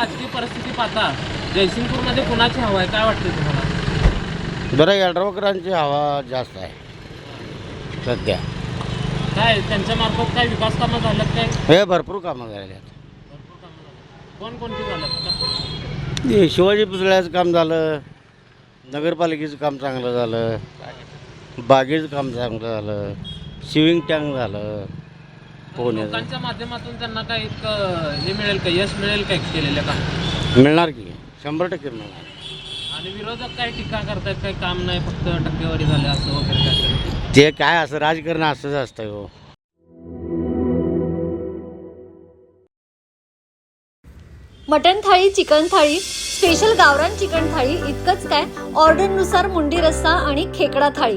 राजकीय परिस्थिती पाहता जयसिंगपूरमध्ये कुणाची हवा आहे? काय वाटते तुम्हाला? जरा यड्रावकरांची हवा जास्त आहे. सध्या. काय त्यांच्या मार्फत काय विकास कामं झाल्यात काय? हे भरपूर कामं झालेली आहेत. भरपूर कामं झाल्यात. कोणकोणती झाल्यात? हे शिवाजी पुतळ्याचं काम झालं नगरपालिकेचं काम चांगलं झालं बागेचं काम चांगलं झालं शिविंग टँक झालं. पोहण्याचं लोकांच्या माध्यमातून त्यांना काय एक अं, हे मिळेल का? यश मिळेल काय केलेलं काम मिळणार की. शंभर टक्के मिळणार. आणि विरोधक काय टीका करतायत? काही काम नाही? फक्त टक्केवारी झाले असं वगैरे काय? ते काय असं राजकारण असंच असतं हो. मटण थाळी चिकन थाळी स्पेशल गावरान चिकन थाळी इतकंच काय? ऑर्डरनुसार मुंडी रस्सा आणि खेकडा थाळी.